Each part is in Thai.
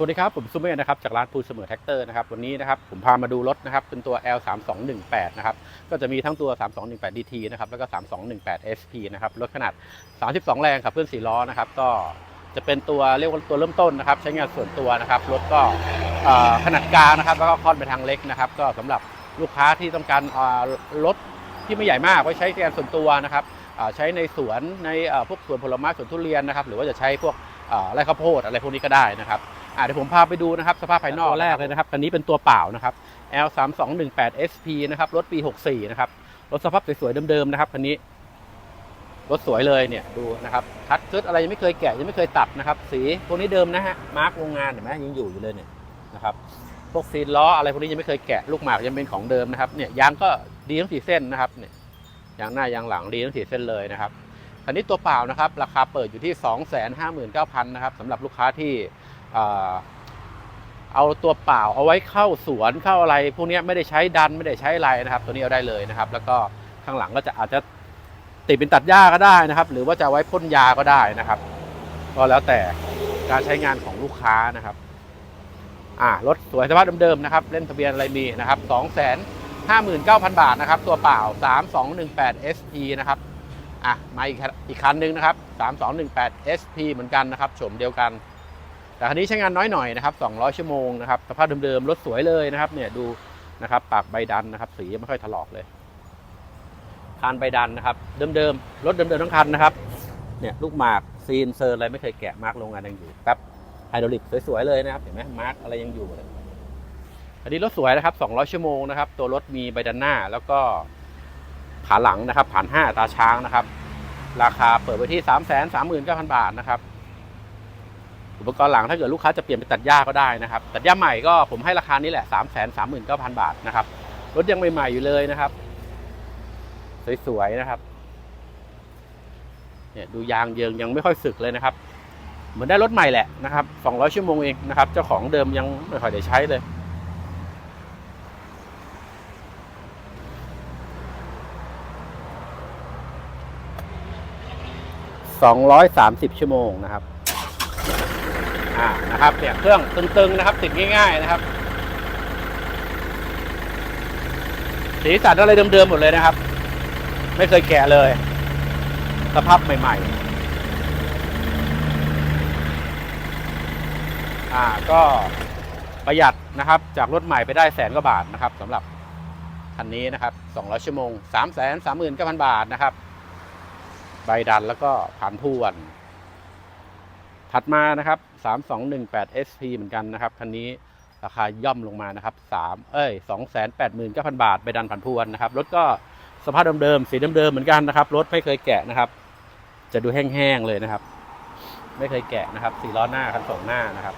สวัสดีครับ ผมซูเมอร์นะครับจากร้านพูเสมอแท็กเตอร์นะครับวันนี้นะครับผมพามาดูรถนะครับเป็นตัว L 3 2 1 8นะครับก็จะมีทั้งตัว 3218 DT นะครับแล้วก็ 3218 SP นะครับรถขนาด 32 แรงขับเคลื่อน4ล้อนะครับก็จะเป็นตัวเรียกว่าตัวเริ่มต้นนะครับใช้งานส่วนตัวนะครับรถก็ขนาดกลางนะครับแล้วก็ค่อนไปทางเล็กนะครับก็สำหรับลูกค้าที่ต้องการรถที่ไม่ใหญ่มากไว้ใช้งานส่วนตัวนะครับใช้ในสวนในพวกสวนผลไม้สวนทุเรียนนะครับหรือว่าจะใช้พวกไร่ข้าวโพดอะไรพวกนี้ก็ได้นะครับ อะเดี๋ยวผมพาไปดูนะครับ สภาพภายนอกตัวแรกเลยนะครับคันนี้เป็นตัวเปล่านะครับ L 3 2 1 8 SP นะครับรถปี 64 นะครับรถสภาพสวยๆเดิมๆนะครับคันนี้รถสวยเลยเนี่ยดูนะครับทัดชุดอะไรยังไม่เคยแกะยังไม่เคยตัดนะครับ สีพวกนี้เดิมนะฮะมาร์กโรงงานเห็นไหมยังอยู่อยู่เลยเนี่ยนะครับพวกซีนล้ออะไรพวกนี้ยังไม่เคยแกะลูกหมากยังเป็นของเดิมนะครับเนี่ยยางก็ดีทั้งสี่เส้นนะครับเนี่ยยางหน้ายางหลังดีทั้งสี่เส้นเลยนะครับคันนี้ตัวเปล่านะครับ ราคาเปิดอยู่ที่ 259,000นะครับสำหรับลูกค้าที่ เอาตัวเปล่าเอาไว้เข้าสวนเข้าอะไร พวกนี้ไม่ได้ใช้ดันไม่ได้ใช้อะไรนะครับ ตัวนี้เอาได้เลยนะครับ แล้วก็ข้างหลังก็จะอาจจะติดเป็นตัดหญ้าก็ได้นะครับ หรือว่าจะไว้พ่นยาก็ได้นะครับ ก็แล้วแต่การใช้งานของลูกค้านะครับอ่ารถสวยสภาพเดิมๆนะครับ เล่นทะเบียนอะไรมีนะครับ2 5 9 0 0 0 บาทนะครับ ตัวเปล่า 3218 SP นะครับอะมาอีกอีกคันหนึ่งนะครับ 3218 SP เหมือนกันนะครับโฉมเดียวกัน แต่คันนี้ใช้งานน้อยหน่อยนะครับ200 ชั่วโมงนะครับสภาพเดิมๆรถสวยเลยนะครับเนี่ยดูนะครับปากใบดันนะครับสีไม่ค่อยถลอกเลยคานใบดันนะครับเดิมๆรถเดิมๆทั้งคันนะครับเนี่ยลูกหมากซีนเซอร์อะไรไม่เคยแกะมาร์กโรงงานยังอยู่แป๊บไฮดรอลิกสวยๆเลยนะครับเห็นไหมมาร์กอะไรยังอยู่เลยอันนี้รถสวยนะครับ 200 ชั่วโมงนะครับ ตัวรถมีใบดันหน้าแล้วก็ขาหลังนะครับผ่าน5ตาช้างนะครับ ราคาเปิดไว้ที่ 3 3 9 0 0 0 บาทนะครับ อุปกรณ์หลังถ้าเกิดลูกค้าจะเปลี่ยนเป็นตัดหญ้าก็ได้นะครับ ตัดหญ้าใหม่ก็ผมให้ราคานี้แหละ 3 3 9 0 0 0 บาทนะครับ รถยังใหม่ๆอยู่เลยนะครับ สวยๆนะครับเนี่ยดูยางเยิงยังไม่ค่อยสึกเลยนะครับ เหมือนได้รถใหม่แหละนะครับ 200 ชั่วโมงเองนะครับ เจ้าของเดิมยังไม่ค่อยได้ใช้เลย230 ชั่วโมงนะครับ อ่านะครับเนี่ยเครื่องตึงๆนะครับ ติดง่าย ๆนะครับ สีสันอะไรเดิมๆหมดเลยนะครับ ไม่เคยแกะเลย สภาพใหม่ ๆ อ่าก็ประหยัดนะครับ จากรถใหม่ไปได้แสนกว่าบาทนะครับสำหรับคันนี้นะครับ200ชั่วโมง3 3 9 0 0 0 บาทนะครับ ใบดันแล้วก็ผ่านทวน ถัดมานะครับ 3218 SP เหมือนกันนะครับ คันนี้ราคาย่อมลงมานะครับ3เอ้ย289,000 บาทใบดันผ่านทวนนะครับ รถก็สภาพเดิมๆ สีเดิมๆ เหมือนกันนะครับ รถไม่เคยแกะนะครับ จะดูแห้งๆ เลยนะครับ ไม่เคยแกะนะครับสีล้อหน้าคันสองหน้านะครับ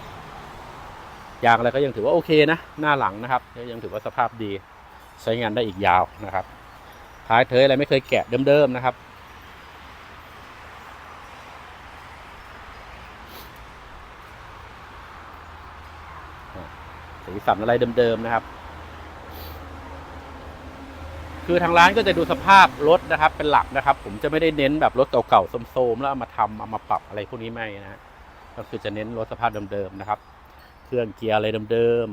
ยางอะไรก็ยังถือว่าโอเคนะ หน้าหลังนะครับ ยังถือว่าสภาพดี ใช้งานได้อีกยาวนะครับ ท้ายเทยอะไรไม่เคยแกะเดิมๆ นะครับ สันอะไรเดิมๆนะครับ คือทางร้านก็จะดูสภาพรถนะครับ เป็นหลักนะครับ ผมจะไม่ได้เน้นแบบรถเก่าๆโทมๆแล้วเอามาทำเอามาปรับอะไรพวกนี้ไม่นะ ก็คือจะเน้นรถสภาพเดิมๆนะครับ เครื่องเกียร์อะไรเดิม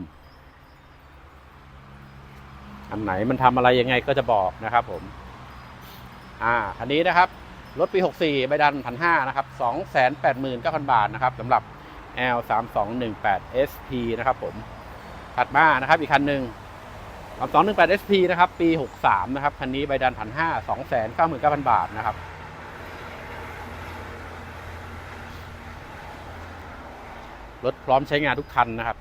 ๆอันไหนมันทำอะไรยังไงก็จะบอกนะครับ ผม อ่าคันนี้นะครับรถปี 64 ใบดันพันห้านะครับ 289,000 บาทนะครับสำหรับ L 3 2 1 8 SP นะครับผม ถัดมานะครับอีกคันหนึ่ง3218 SP นะครับ ปี63นะครับ คันนี้ใบดันพันห้าสองแสนเก้าหมื่นเก้าพันบาทนะครับ รถพร้อมใช้งานทุกคันนะครับ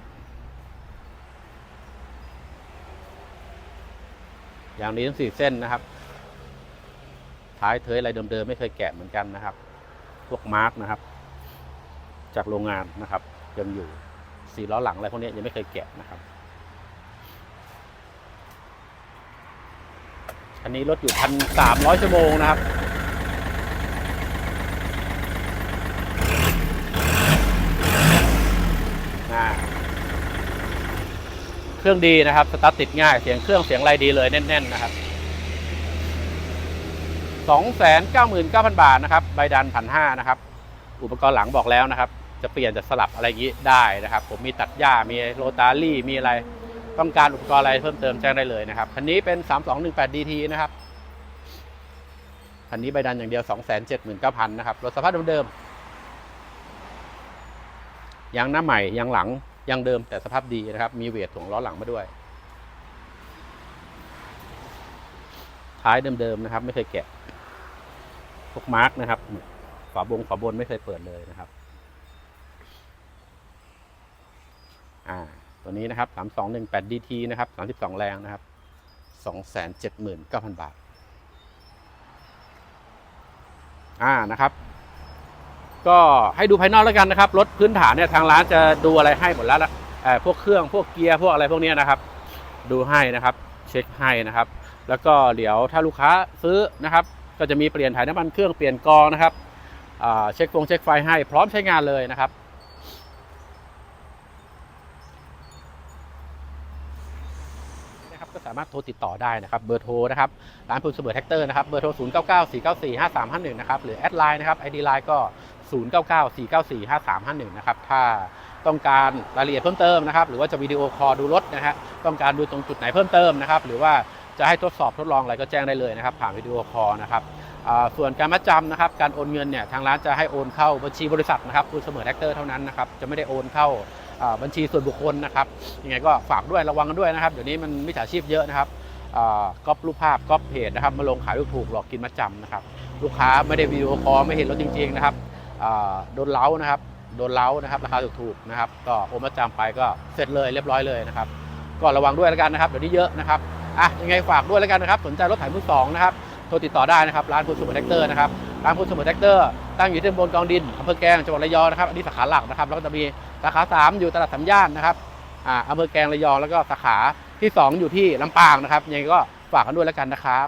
อย่างนี้ทั้งสี่เส้นนะครับ ท้ายเทยอะไรเดิมๆไม่เคยแกะเหมือนกันนะครับ พวกมาร์กนะครับ จากโรงงานนะครับยังอยู่ สีล้อหลังอะไรพวกนี้ยังไม่เคยแกะนะครับอันนี้รถอยู่พันสามร้อยชั่วโมงนะครับเครื่องดีนะครับสตาร์ทติดง่ายเสียงเครื่องเสียงไรดีเลยแน่น ๆ นะครับ2 9 9 0 0 0 บาทนะครับ ใบดันพันห้านะครับ อุปกรณ์หลังบอกแล้วนะครับ จะเปลี่ยนจะสลับอะไรอย่างนี้ได้นะครับ ผมมีตัดหญ้ามีโรตารี่มีอะไรต้องการอุปกรณ์อะไรเพิ่มเติมแจ้งได้เลยนะครับคันนี้เป็น 3218 DT นะครับคันนี้ใบดันอย่างเดียว 279,000นะครับรถสภาพเดิมๆยางหน้าใหม่ยางหลังยางเดิมแต่สภาพดีนะครับ มีเวทถ่วงล้อหลังมาด้วย ท้ายเดิมๆนะครับ ไม่เคยแกะพวกมาร์กนะครับฝาบงฝาบนไม่เคยเปิดเลยนะครับ อ่าตัวนี้นะครับ 3218 DT นะครับ 32 แรงนะครับ 279,000 บาท อ่านะครับ ก็ให้ดูภายนอกแล้วกันนะครับ รถพื้นฐานเนี่ยทางร้านจะดูอะไรให้หมดแล้วละพวกเครื่องพวกเกียร์พวกอะไรพวกนี้นะครับ ดูให้นะครับ เช็คให้นะครับ แล้วก็เดี๋ยวถ้าลูกค้าซื้อนะครับ ก็จะมีเปลี่ยนถ่ายน้ำมันเครื่องเปลี่ยนกองนะครับเช็คฟงเช็คไฟให้พร้อมใช้งานเลยนะครับ นะครับ ก็สามารถโทรติดต่อได้นะครับเบอร์โทรนะครับร้านพูนเสมอแท็กเตอร์นะครับเบอร์โทร 0 9 9 4 9 4 5 3 5 1 นะครับหรือแอดไลน์นะครับ ID ไลน์ก็ 0 9 9 4 9 4 5 3 5 1 นะครับถ้าต้องการรายละเอียดเพิ่มเติมนะครับหรือว่าจะวิดีโอคอลดูรถนะฮะต้องการดูตรงจุดไหนเพิ่มเติมนะครับหรือว่าจะให้ทดสอบทดลองอะไรก็แจ้งได้เลยนะครับผ่านวิดีโอคอลนะครับส่วนการมัดจำนะครับการโอนเงินเนี่ยทางร้านจะให้โอนเข้าบัญชีบริษัทนะครับพูนเสมอแท็กเตอร์เท่านั้นนะครับจะไม่ได้โอนเข้า บัญชีส่วนบุคคลนะครับยังไงก็ฝากด้วยระวังกันด้วยนะครับเดี๋ยวนี้มันมิจฉาชีพเยอะนะครับก๊อปรูปภาพก๊อปเพจนะครับมาลงขายลูกถูกหลอกกินมาจำนะครับลูกค้าไม่ได้วิดีโอคอลไม่เห็นรถจริง ๆ นะครับโดนเล้านะครับโดนเล้านะครับราคาถูกๆนะครับก็โอนมาจำไปก็เสร็จเลยเรียบร้อยเลยนะครับก็ระวังด้วยแล้วกันนะครับเดี๋ยวนี้เยอะนะครับอะยังไงฝากด้วยแล้วกันนะครับ สนใจรถไถมือสองนะครับโทรติดต่อได้นะครับร้านพูนสมุทรแท็กเตอร์นะครับ ร้านพูนสมุทรแท็กเตอร์ตั้งอยู่ที่ตำบลกองดินอำเภอแกลงจังหวัดระยองนะครับอันนี้สาขาหลักนะครับแล้วก็จะมีสาขาสามอยู่ตลาดสามย่านนะครับอ่าอำเภอแกลงระยองแล้วก็สาขาที่ 2 อยู่ที่ลำปางนะครับยังไงก็ฝากกันด้วยแล้วกันนะครับ